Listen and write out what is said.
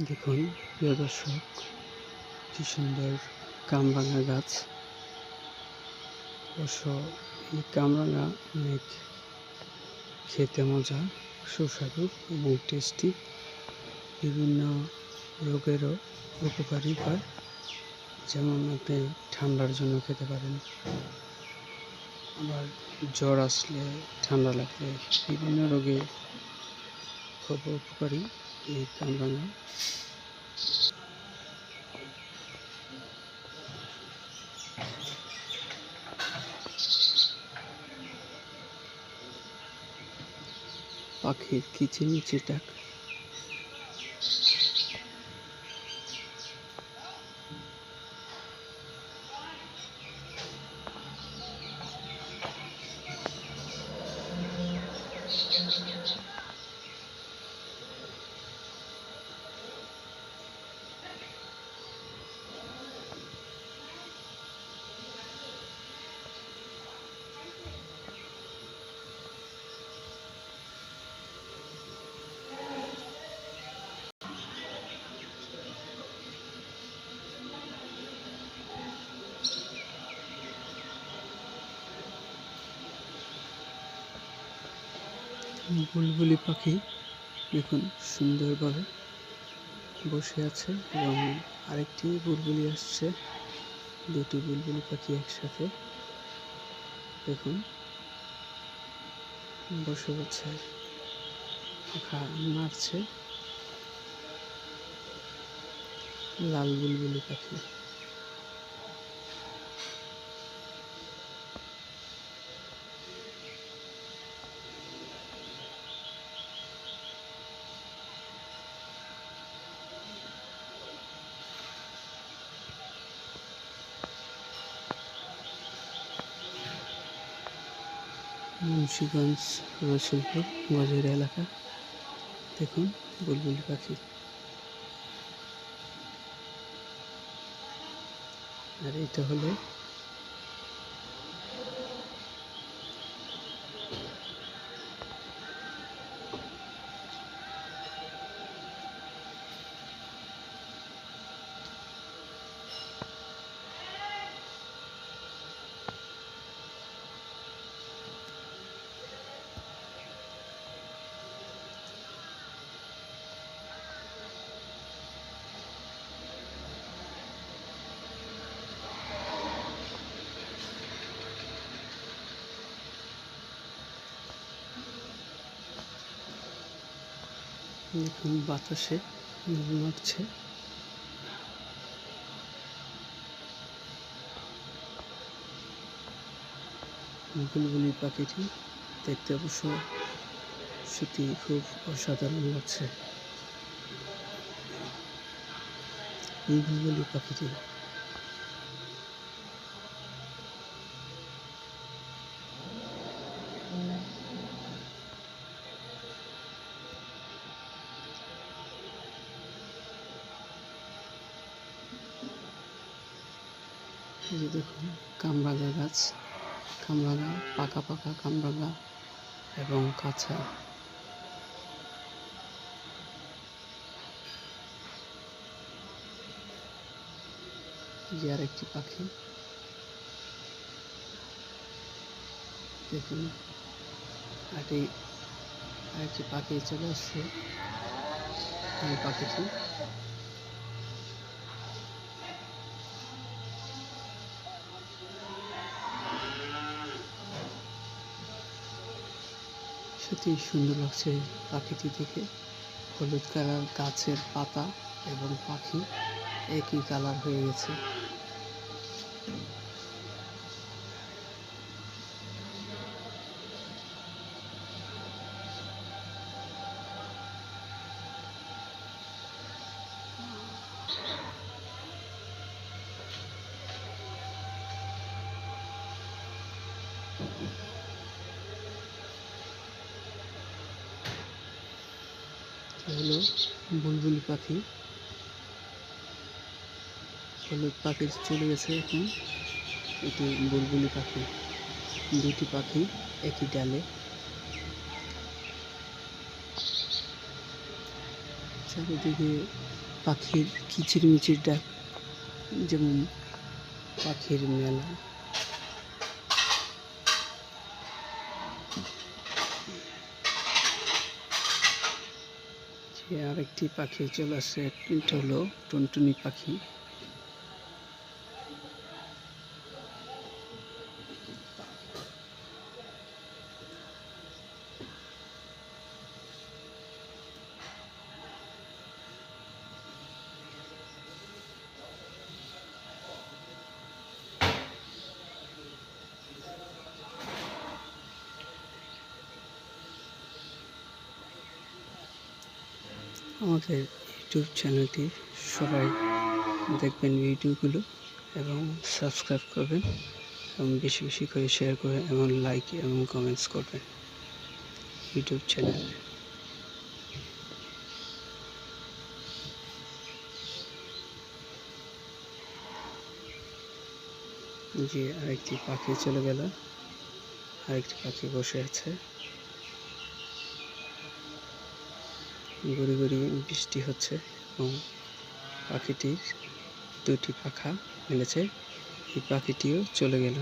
দেখুন, প্রিয় দর্শক, কি সুন্দর কামরাঙা গাছ। অবশ্য এই কামরাঙা অনেক খেতে মজা সুস্বাদু এবং টেস্টি। বিভিন্ন রোগেরও উপকারী হয় যেমন আপনি ঠান্ডার জন্য খেতে পারেন। আবার জ্বর আসলে ঠান্ডা লাগলে বিভিন্ন রোগে খুব উপকারী। কামরাঙা পাখির কিচিরমিচির ডাক। বুলবুলি পাখি দেখুন সুন্দরভাবে বসে আছে এবং আরেকটি বুলবুলি আসছে। দুটি বুলবুলি পাখি একসাথে দেখুন বসে বসে পাখা নাড়ছে। লাল বুলবুলি পাখি। মুন্সিগঞ্জ রসুলপুর গজের এলাকা। দেখুন বুলবুলি পাখি। আর এটা হলো দেখুন বাতাসে নড়ছে বুলবুলি পাখিটি দেখতে অবশ্য সত্যি খুব অসাধারণ লাগছে। এই বুলবুলি পাখিটি যে দেখুন কামরাঙা গাছ। কামরাঙা পাকা পাকা কামরাঙা এবং কাঁচা। যে আরেকটি পাখি। দেখুন, আরেকটি আরেকটি পাখি চলে আসছে। এই পাখিটি সত্যি সুন্দর লাগছে পাখিটি দেখে। হলুদ কালার, গাছের পাতা এবং পাখি একই কালার হয়ে গেছে। হলো বুলবুলি পাখি। হলুদ পাখি চলে গেছে এখন। এটি বুলবুলি পাখি। দুটি পাখি একই ডালে। চারিদিকে পাখির কিচিরমিচির ডাক, যেমন পাখির মেলা। আরেকটি পাখি চলে আসছে এটা হলো টুনটুনি পাখি। আমাদের ইউটিউব চ্যানেলটি সবাই দেখবেন ভিডিওগুলো এবং সাবস্ক্রাইব করবেন এবং বেশি বেশি করে শেয়ার করবেন এবং লাইক এবং কমেন্টস করবেন ইউটিউব চ্যানেল। জি আরেকটি পাখি চলে গেল, আরেকটি পাখি বসে আছে। গুড়ি গড়ি বৃষ্টি হচ্ছে এবং পাখিটির দুটি পাখা মেলেছে। এই পাখিটিও চলে গেল।